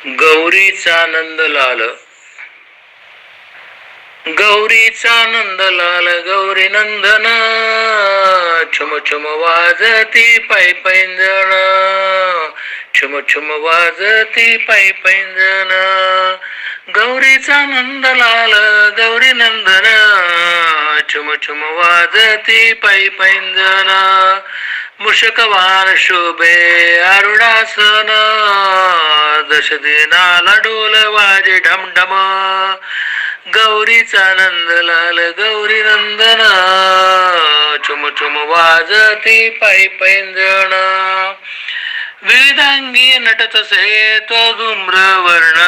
गौरीचा नंद लाल गौरीचा नंद लाल गौरी नंदन छुम छुम वाजती पाय पैंजण छुम छुम वाजती पाय पैंजण गौरीचा नंद लाल गौरी नंदन छुम छुम वाजती पाय पैंजण मुषकवान शोभे आरुडासन दश दिनाला डोल वाजे ढमढम. गौरीचा नंद लाल गौरी नंदन. चुम चुम वाजती पायी पैंजण विविधांगी नटतसे तो धूम्र वर्ण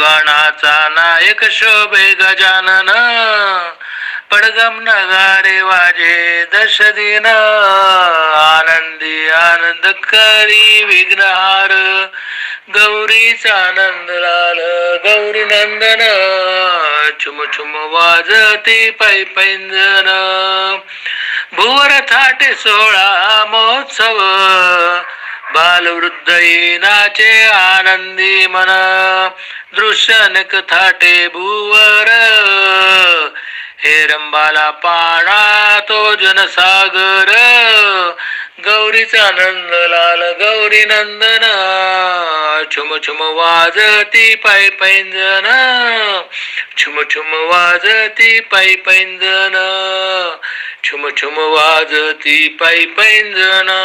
गणाचा नायक शोभे गजानन. पडगम नगारे वाजे दश दिन आनंदी आनंद करी विघ्नहार. गौरीचा आनंद लाल गौरी नंदन चुम चुम वाजते पै पैंजन. भुवर थाटे सोळा महोत्सव बालवृद्ध नाचे आनंदी मन. दृश्यनक थाटे भुवर हे रंबाला पाणा तो जनसागर. गौरीचा नंद लाल गौरी नंदना छुम छुम वाजती पाय पैंजना छुम छुम वाजती पाय पैंजना छुम छुम वाजती पाय पैंजना.